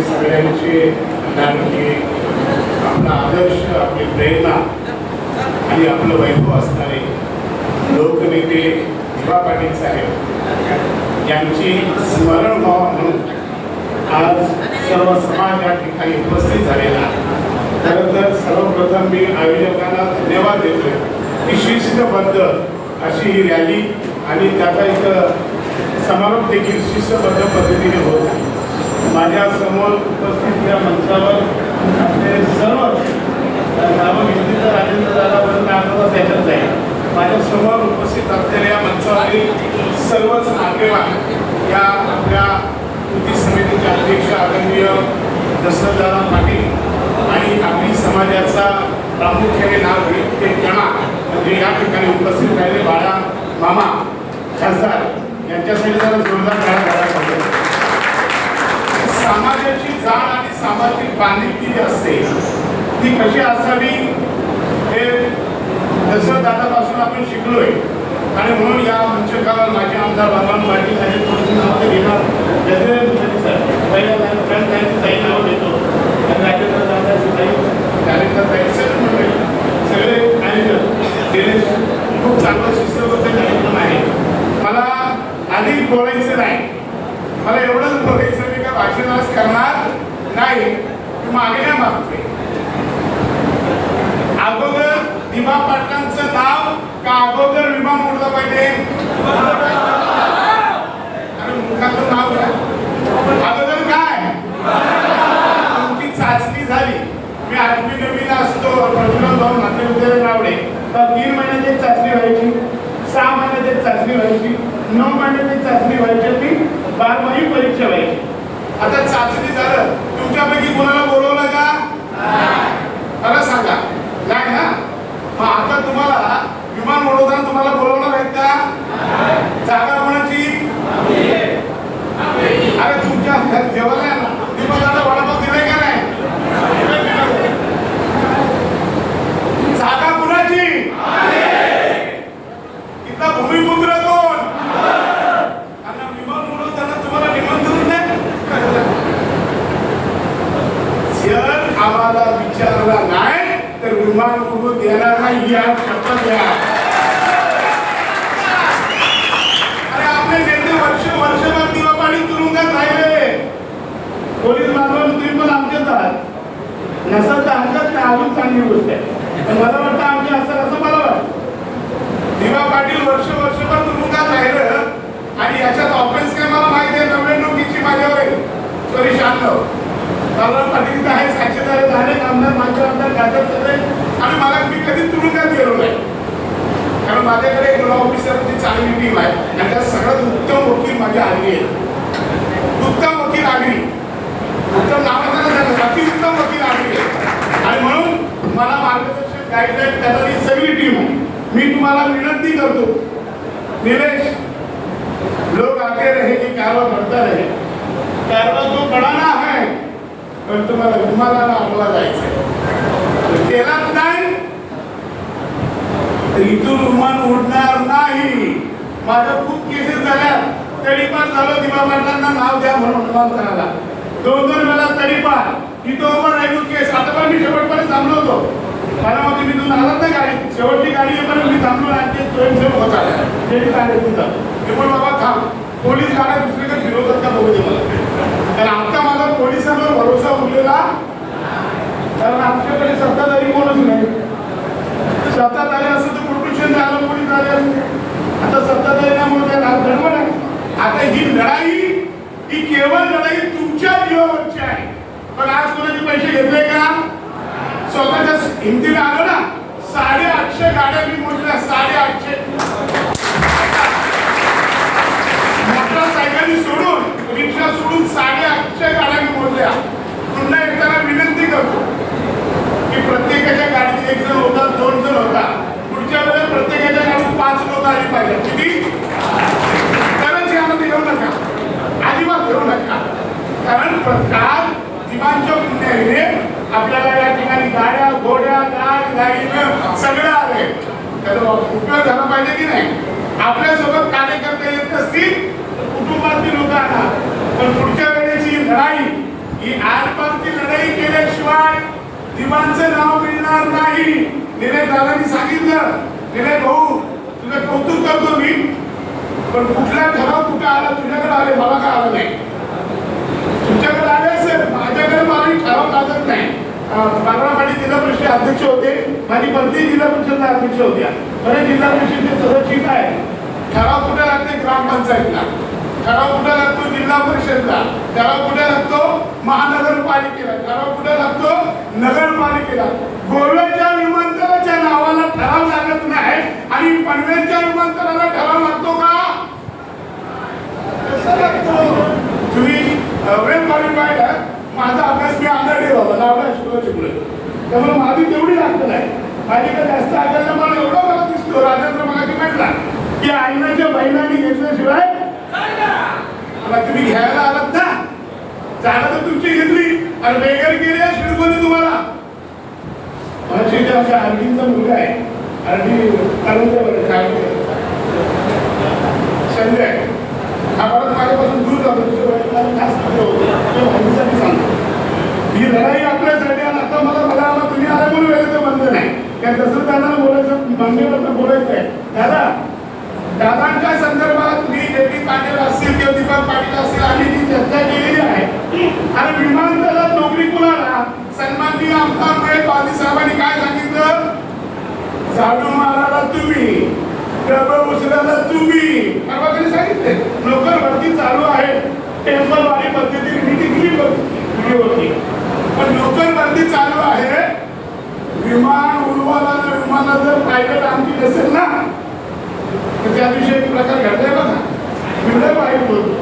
सगळ्यांचे लाडके आपला आदर्श आपली प्रेरणा आणि आपलं वैभव असणारे लोकनेते दिवा पाटील साहेब यांची स्मरण व्हावा म्हणून आज सर्व समाज या ठिकाणी उपस्थित झालेला खरं तर सर्वप्रथम मी आयोजकांना धन्यवाद देतोय की शिस्तबद्ध अशी ही रॅली आणि त्याचा इथं समारोप देखील शिस्तबद्ध पद्धतीने होत आहे. माझ्यासमोर उपस्थित या मंचावर असलेले सर्व नावं घेतली तर राजेंद्र दादापर्यंत त्याच्यात जाईल माझ्यासमोर उपस्थित असलेल्या मंचावरील सर्वच नातेवाईक या आपल्या कृती समितीचे अध्यक्ष आदरणीय दशरथदादा पाटील आणि आपली समाजाचा प्रामुख्याने नाव घेत ते जमा म्हणजे या ठिकाणी उपस्थित राहिले बाळा मामा खासदार यांच्यासाठी जरा जोरदार करायला समाजाची जाण आणि सामाजिक बांधिलकी जी असते ती कशी असावी हे जसं दादापासून आपण शिकलोय. आणि म्हणून या मंचकावर माझे आमदार भगवान पाटील आणि थोडीशी तर घेणार गजरे सगळे खूप चांगलं शिस्तबद्ध कार्यक्रम आहे. मला अधिक बोलायचं नाही. मला एवढंच बोलायचं मी करणार नाही मागे नाही मागते. अगोदर दिमा पाटलांचं नाव का अगोदर विमा मोडलं पाहिजे? अरे मुखाचं नाव घ्या. अगोदर काय? तुमची चाचणी झाली. मी आठवी नवीन असतो प्रज्वल भाऊ नाते लावले तर तीन महिन्याची चाचणी व्हायची सहा महिन्याची चाचणी व्हायची नऊ महिन्याची चाचणी व्हायची आणि बारमाही परीक्षा व्हायची. आता चाचणी झालं. तुमच्यापैकी कोणाला बोलवलं का? मला सांगा. नाही ना? मग आता तुम्हाला विमान उडवताना तुम्हाला बोलवणार आहेत का? जागा कोणाची? अरे तुमच्या जेवल्या विमानाला वडापाव दिलाय का नाही जागा कुणाची इथला भूमिपुत्र कोण आणि विमान उडवताना तुम्हाला निमंत्रण नाही जर आम्हाला विचारला नाही तर विमान देणार नाही या शपथ घ्या. अरे आपले नेते वर्ष वर्षभर दिवा पाणी तुरुंगात राहिले. पोलीस बांधवांनी तुम्ही पण आमचेच आहात. नसेल तर आमच्यात नाही अजून चांगली गोष्ट आहे. पण मला वाटतं आमचे असं असं मला वाटतं. दिवा पाटील वर्ष वर्षभर तुरुंगात राहिलं आणि याच्यात ऑफेन्स काय मला माहिती आहे? नव्याण्णव किची माझ्यावर आहे? सॉरी शहाण्णव. कारण पाटील इथं आहे साक्षीदार आहेत अनेक आमदार माझे आमदार खात्यात सगळे. आणि मला मी कधी तुरुंगात गेलो नाही. कारण माझ्याकडे एक लॉ ऑफिसरची चांगली टीम आहे. आणि त्यात सगळ्यात उत्तम वकील माझी आगरी आहे. उत्तम वकील आगरी उत्तम नावाचा झालं उत्तम वकील आगरी आहे. आणि म्हणून मला मार्गदर्शन गाईडलाईन करणारी सगळी टीम आहे. मी तुम्हाला विनंती करतो निलेश लोग आते रहे कि कारवा बढ़ता रहे. कारवा तो बढ़ाना है पण तुम्हाला विमानाला जायचं आहे केलाच नाही तर इथून विमान उडणार नाही. माझ्या खूप केसेस झाल्या तडीपार झालो दिवा पाटलांना नाव द्या म्हणून विमानतळाला दोन दोन वेळा तडीपार. इथं उभं राहिलो केस आता पण मी शेवटपर्यंत थांबलो होतो. मला होती मी तुम्ही आलात ना गाडी. शेवटची गाडी येईपर्यंत मी थांबलो आणि ते स्वयंसेवक होता. ते गाडी तुमचा? मी पण बाबा थांब. पोलीस गाड्या दुसरीकडे फिरवतात का बघू दे मला. कारण आता माझा पोलिसांवर भरोसा उरलेला कारण आमच्याकडे सत्ताधारी कोणच नाही सत्ताधारी असं तर प्रोटेक्शन द्यायला पोलीस आले असते आता सत्ताधारी त्यामुळे त्या रात गडबड आता ही लढाई ही केवळ लढाई तुमच्या जीवावरची आहे. पण आज कोणाचे पैसे घेतले का? स्वतःच्या हिमतीला आलो ना साडेआठशे गाड्या मी मोजल्या साडेआठशे. मोटरसायकली सोडून रिक्षा सोडून साडेआठशे गाड्या मी मोजल्या पुन्हा एकदा विनंती करतो की प्रत्येकाच्या गाडीत एक जण होता दोन जण होता पुढच्या वेळेस प्रत्येकाच्या गाडीत पाच लोक आली पाहिजे किती तरच यामध्ये घेऊ नका अजिबात घेऊ नका कारण प्रकार दिवाणच्या पुण्याने आपल्याला या ठिकाणी गाड्या घोड्या गाड गाडीनं सगळं आले त्याचा उपयोग झाला पाहिजे की नाही? आपल्यासोबत कार्यकर्ते येत असतील कुटुंबातील लोक आणा. पण पुढच्या वेळेची लढाई ही आरपारची लढाई केल्याशिवाय दिवाणचं नाव मिळणार नाही. निलेश दादांनी सांगितलं निलेश भाऊ तुझं कौतुक करतो मी. पण कुठला ठराव कुठे आला तुझ्याकडे आले मला काय आलं नाही? तुमच्याकडे आले असेल माझ्याकडे मला ठराव. लागत नाही जिल्हा परिषद अध्यक्ष होते. माझी पत्नी जिल्हा परिषदला अध्यक्ष होत्या. बरे जिल्हा परिषदचे सदस्य आहे ठराव कुठे लागते ग्रामपंचायतला. ठराव कुठे लागतो जिल्हा परिषदला. ठराव कुठे लागतो महानगरपालिकेला. ठराव कुठे लागतो नगरपालिकेला. गोव्याच्या विमानतळाच्या नावाला ठराव लागत नाही. आणि पनवेलच्या विमानतळाला ठराव लागतो का? लागतो. तुम्ही वेळ क्वालिफाईड माझा अभ्यास मी आंधळी बाबा लावला शिकलो शिकलो त्यामुळे माझी तेवढी लागत नाही. माझी काय जास्त आढळलं मला एवढं मला दिसतो राजेंद्र मागे म्हटला की आईनाच्या बहिणांनी घेतल्याशिवाय मला तुम्ही घ्यायला आलात ना? जागा तर तुमची घेतली आणि बेगर केली शिडकोली तुम्हाला. माझी जे आमच्या आरडीचा मुलगा आहे. आरडी काय संजय हा परत माझ्यापासून दूर जातो तुझ्या खास तुझ्या भाऊसाठी सांगतो ही लढाई आपल्यासाठी आणि आता मला मला आला तुम्ही आला म्हणून वेळेचं बंद नाही त्या तसं त्यांना बोलायचं मान्यवर बोलायचं आहे दादा दादांच्या संदर्भात मी देवी पाटील असतील किंवा दीपक पाटील असतील आम्ही ती चर्चा केलेली आहे आणि विमानतळात नोकरी कुणाला? सन्माननीय आमदार मुळे पाटील साहेबांनी काय सांगितलं? झाडू मारायला तुम्ही डबं उचलायला तुम्ही. परवा सांगितले? नोकर भरती चालू आहे. टेम्पलवाडी पद्धतीने मी टिकली होती. पण नोकर भरती चालू आहे. विमान उडवायला जर विमानात प्रायव्हेट आमची नसेल ना? तर त्या दिवशी एक प्रकार घडलाय बघा. मी लय वाईट बोलतो.